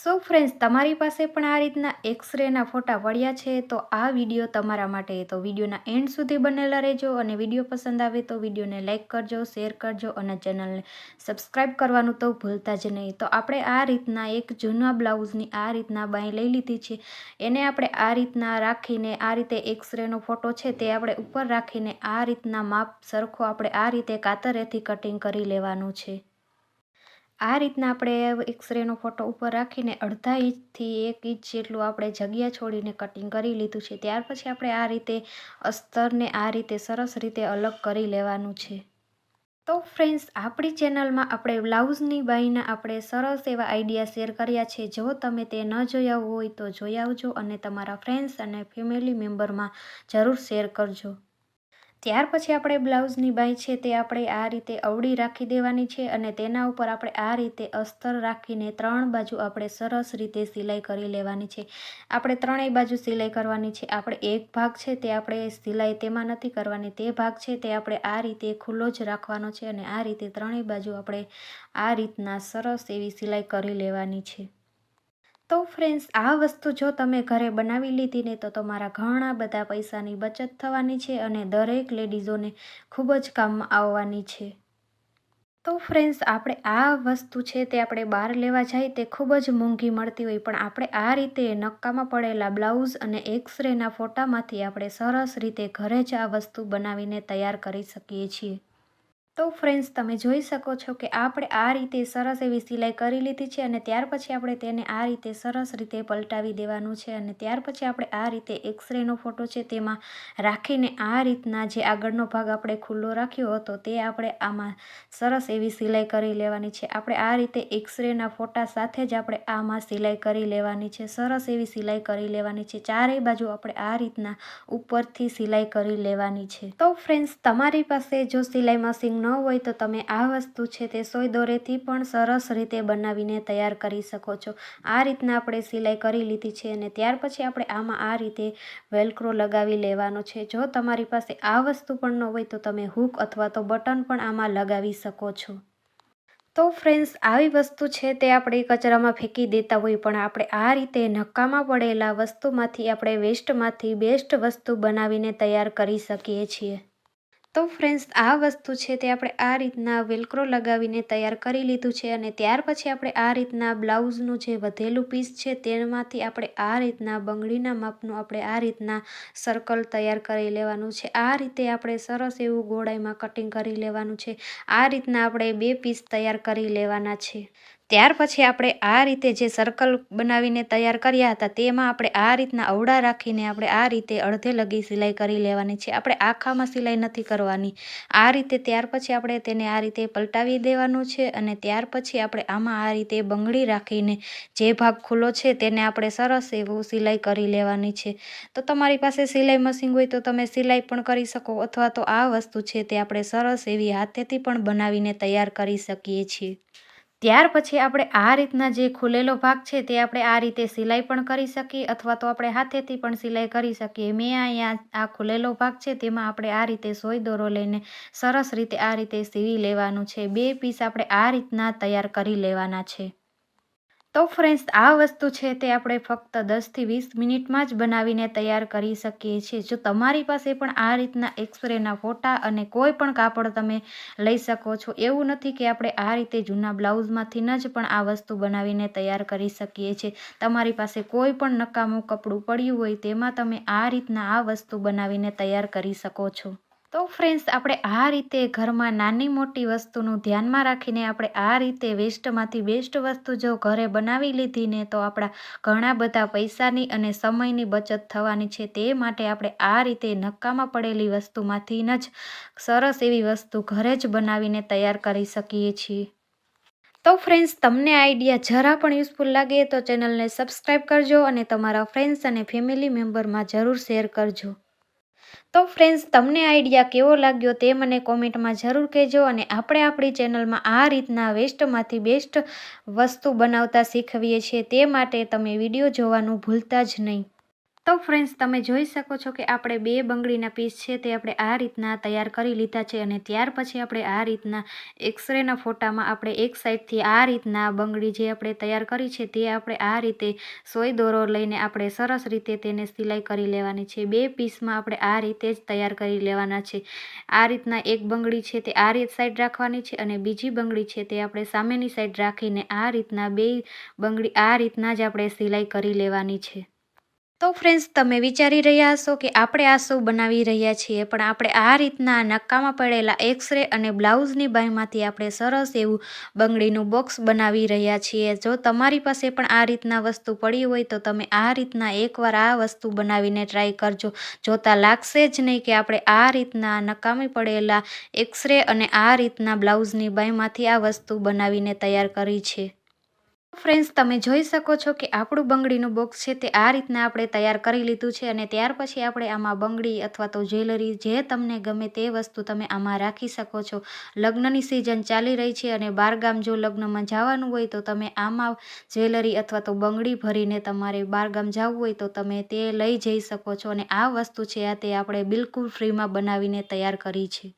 So friends તમારી પાસે પણ આ રીતના એક્સરેના ફોટા વળ્યા છે, તો આ વીડિયો તમારા માટે, તો વિડીયોના એન્ડ સુધી બનેલા રહેજો અને વીડિયો પસંદ આવે તો વિડીયોને લાઇક કરજો શેર કરજો અને ચેનલને સબસ્ક્રાઈબ કરવાનું તો ભૂલતા જ નહીં. તો આપણે આ રીતના એક જૂના બ્લાઉઝની આ રીતના બાઈ લઈ લીધી છે. એને આપણે આ રીતના રાખીને, આ રીતે એક્સરેનો ફોટો છે તે આપણે ઉપર રાખીને આ રીતના માપ સરખો આપણે આ રીતે કાતરેથી કટિંગ કરી લેવાનું છે. આ રીતના આપણે એક્સરેનો ફોટો ઉપર રાખીને અડધા ઇંચથી એક ઇંચ જેટલું આપણે જગ્યા છોડીને કટિંગ કરી લીધું છે. ત્યાર પછી આપણે આ રીતે અસ્તરને આ રીતે સરસ રીતે અલગ કરી લેવાનું છે. તો ફ્રેન્ડ્સ આપણી ચેનલમાં આપણે બ્લાઉઝની બાઈના આપણે સરસ એવા આઈડિયા શેર કર્યા છે. જો તમે તે ન જોયા હોય તો જોઈ આવજો અને તમારા ફ્રેન્ડ્સ અને ફેમિલી મેમ્બરમાં જરૂર શેર કરજો. ત્યાર પછી આપણે બ્લાઉઝની બાઈ છે તે આપણે આ રીતે અવળી રાખી દેવાની છે અને તેના ઉપર આપણે આ રીતે અસ્તર રાખીને ત્રણ બાજુ આપણે સરસ રીતે સિલાઈ કરી લેવાની છે. આપણે ત્રણેય બાજુ સિલાઈ કરવાની છે. આપણે એક ભાગ છે તે આપણે સિલાઈ તેમાં નથી કરવાની. તે ભાગ છે તે આપણે આ રીતે ખુલ્લો જ રાખવાનો છે અને આ રીતે ત્રણેય બાજુ આપણે આ રીતના સરસ એવી સિલાઈ કરી લેવાની છે. તો ફ્રેન્ડ્સ આ વસ્તુ જો તમે ઘરે બનાવી લીધી ને તો તમારા ઘણા બધા પૈસાની બચત થવાની છે અને દરેક લેડીઝોને ખૂબ જ કામમાં આવવાની છે. તો ફ્રેન્ડ્સ આપણે આ વસ્તુ છે તે આપણે બહાર લેવા જાય તે ખૂબ જ મોંઘી મળતી હોય, પણ આપણે આ રીતે નક્કામાં પડેલા બ્લાઉઝ અને એક્સરેના ફોટામાંથી આપણે સરસ રીતે ઘરે જ આ વસ્તુ બનાવીને તૈયાર કરી શકીએ છીએ. તો ફ્રેન્ડ્સ તમે જોઈ શકો છો કે આપણે આ રીતે સરસ એવી સિલાઈ કરી લીધી છે અને ત્યાર પછી આપણે તેને આ રીતે સરસ રીતે પલટાવી દેવાનું છે અને ત્યાર પછી આપણે આ રીતે એક્સરેનો ફોટો છે તેમાં રાખીને આ રીતના જે આગળનો ભાગ આપણે ખુલ્લો રાખ્યો હતો તે આપણે આમાં સરસ એવી સિલાઈ કરી લેવાની છે. આપણે આ રીતે એક્સરેના ફોટા સાથે જ આપણે આમાં સિલાઈ કરી લેવાની છે. સરસ એવી સિલાઈ કરી લેવાની છે. ચારેય બાજુ આપણે આ રીતના ઉપરથી સિલાઈ કરી લેવાની છે. તો ફ્રેન્ડ્સ તમારી પાસે જો સિલાઈ મશીન ન હોય તો તમે આ વસ્તુ છે તે સોય દોરેથી પણ સરસ રીતે બનાવીને તૈયાર કરી શકો છો. આ રીતના આપણે સિલાઈ કરી લીધી છે અને ત્યાર પછી આપણે આમાં આ રીતે વેલક્રો લગાવી લેવાનો છે. જો તમારી પાસે આ વસ્તુ પણ ન હોય તો તમે હૂક અથવા તો બટન પણ આમાં લગાવી શકો છો. તો ફ્રેન્ડ્સ, આવી વસ્તુ છે તે આપણે કચરામાં ફેંકી દેતા હોય પણ આપણે આ રીતે નક્કામાં પડેલા વસ્તુમાંથી આપણે વેસ્ટમાંથી બેસ્ટ વસ્તુ બનાવીને તૈયાર કરી શકીએ છીએ. તો ફ્રેન્ડ્સ આ વસ્તુ છે તે આપણે આ રીતના વેલક્રો લગાવીને તૈયાર કરી લીધું છે અને ત્યાર પછી આપણે આ રીતના બ્લાઉઝનું જે વધેલું પીસ છે તેમાંથી આપણે આ રીતના બંગડીના માપનું આપણે આ રીતના સર્કલ તૈયાર કરી લેવાનું છે. આ રીતે આપણે સરસ એવું ગોળાઈમાં કટિંગ કરી લેવાનું છે. આ રીતના આપણે બે પીસ તૈયાર કરી લેવાના છે. ત્યાર પછી આપણે આ રીતે જે સર્કલ બનાવીને તૈયાર કર્યા હતા, તેમાં આપણે આ રીતના અવડા રાખીને આપણે આ રીતે અડધે લગી સિલાઈ કરી લેવાની છે. આપણે આખામાં સિલાઈ નથી કરવાની. આ રીતે ત્યાર પછી આપણે તેને આ રીતે પલટાવી દેવાનું છે અને ત્યાર પછી આપણે આમાં આ રીતે બંગડી રાખીને જે ભાગ ખુલ્લો છે તેને આપણે સરસ એવું સિલાઈ કરી લેવાની છે. તો તમારી પાસે સિલાઈ મશીન હોય તો તમે સિલાઈ પણ કરી શકો અથવા તો આ વસ્તુ છે તે આપણે સરસ એવી હાથેથી પણ બનાવીને તૈયાર કરી શકીએ છીએ. ત્યાર પછી આપણે આ રીતના જે ખુલેલો ભાગ છે તે આપણે આ રીતે સિલાઈ પણ કરી શકીએ અથવા તો આપણે હાથેથી પણ સિલાઈ કરી શકીએ. મેં અહીંયા આ ખુલેલો ભાગ છે તેમાં આપણે આ રીતે સોય દોરો લઈને સરસ રીતે આ રીતે સીવી લેવાનું છે. બે પીસ આપણે આ રીતના તૈયાર કરી લેવાના છે. તો ફ્રેન્ડ્સ આ વસ્તુ છે તે આપણે ફક્ત દસથી વીસ મિનિટમાં જ બનાવીને તૈયાર કરી શકીએ છીએ. જો તમારી પાસે પણ આ રીતના એક્સરેના ફોટા અને કોઈ પણ કાપડ તમે લઈ શકો છો, એવું નથી કે આપણે આ રીતે જૂના બ્લાઉઝમાંથી જ પણ આ વસ્તુ બનાવીને તૈયાર કરી શકીએ છીએ. તમારી પાસે કોઈ પણ નકામું કપડું પડ્યું હોય તેમાં તમે આ રીતના આ વસ્તુ બનાવીને તૈયાર કરી શકો છો. તો ફ્રેન્ડ્સ આપણે આ રીતે ઘરમાં નાની મોટી વસ્તુનું ધ્યાનમાં રાખીને આપણે આ રીતે વેસ્ટમાંથી બેસ્ટ વસ્તુ જો ઘરે બનાવી લીધી ને તો આપણા ઘણા બધા પૈસાની અને સમયની બચત થવાની છે તે માટે આપણે આ રીતે નકામાં પડેલી વસ્તુમાંથી જ સરસ એવી વસ્તુ ઘરે જ બનાવીને તૈયાર કરી શકીએ છીએ. તો ફ્રેન્ડ્સ તમને આઈડિયા જરા પણ યુઝફુલ લાગે તો ચેનલને સબસ્ક્રાઈબ કરજો અને તમારા ફ્રેન્ડ્સ અને ફેમિલી મેમ્બરમાં જરૂર શેર કરજો. તો ફ્રેન્ડ્સ તમને આઈડિયા કેવો લાગ્યો તે મને કોમેન્ટમાં જરૂર કહેજો અને આપણે આપણી ચેનલમાં આ રીતના વેસ્ટમાંથી બેસ્ટ વસ્તુ બનાવતા શીખવીએ છીએ તે માટે તમે વીડિયો જોવાનું ભૂલતા જ નહીં. તો ફ્રેન્ડ્સ તમે જોઈ શકો છો કે આપણે બે બંગડીના પીસ છે તે આપણે આ રીતના તૈયાર કરી લીધા છે અને ત્યાર પછી આપણે આ રીતના એક્સરેના ફોટામાં આપણે એક સાઈડથી આ રીતના બંગડી જે આપણે તૈયાર કરી છે તે આપણે આ રીતે સોય દોરો લઈને આપણે સરસ રીતે તેને સિલાઈ કરી લેવાની છે. બે પીસમાં આપણે આ રીતે જ તૈયાર કરી લેવાના છે. આ રીતના એક બંગડી છે તે આ રીત સાઈડ રાખવાની છે અને બીજી બંગડી છે તે આપણે સામેની સાઈડ રાખીને આ રીતના બે બંગડી આ રીતના જ આપણે સિલાઈ કરી લેવાની છે. તો ફ્રેન્ડ્સ તમે વિચારી રહ્યા હશો કે આપણે આ શું બનાવી રહ્યા છીએ, પણ આપણે આ રીતના નક્કામાં પડેલા એક્સરે અને બ્લાઉઝની બાયમાંથી આપણે સરસ એવું બંગડીનું બોક્સ બનાવી રહ્યા છીએ. જો તમારી પાસે પણ આ રીતના વસ્તુ પડી હોય તો તમે આ રીતના એકવાર આ વસ્તુ બનાવીને ટ્રાય કરજો. જોતા લાગશે જ નહીં કે આપણે આ રીતના નકામી પડેલા એક્સરે અને આ રીતના બ્લાઉઝની બાયમાંથી આ વસ્તુ બનાવીને તૈયાર કરી છે. ફ્રેન્ડ્સ તમે જોઈ શકો છો કે આપણું બંગડીનું બોક્સ છે તે આ રીતના આપણે તૈયાર કરી લીધું છે અને ત્યાર પછી આપણે આમાં બંગડી અથવા તો જ્વેલરી જે તમને ગમે તે વસ્તુ તમે આમાં રાખી શકો છો. લગ્નની સિઝન ચાલી રહી છે અને બારગામ જો લગ્નમાં જવાનું હોય તો તમે આમાં જ્વેલરી અથવા તો બંગડી ભરીને તમારે બારગામ જવું હોય તો તમે તે લઈ જઈ શકો છો અને આ વસ્તુ છે આ તે આપણે બિલકુલ ફ્રીમાં બનાવીને તૈયાર કરી છે.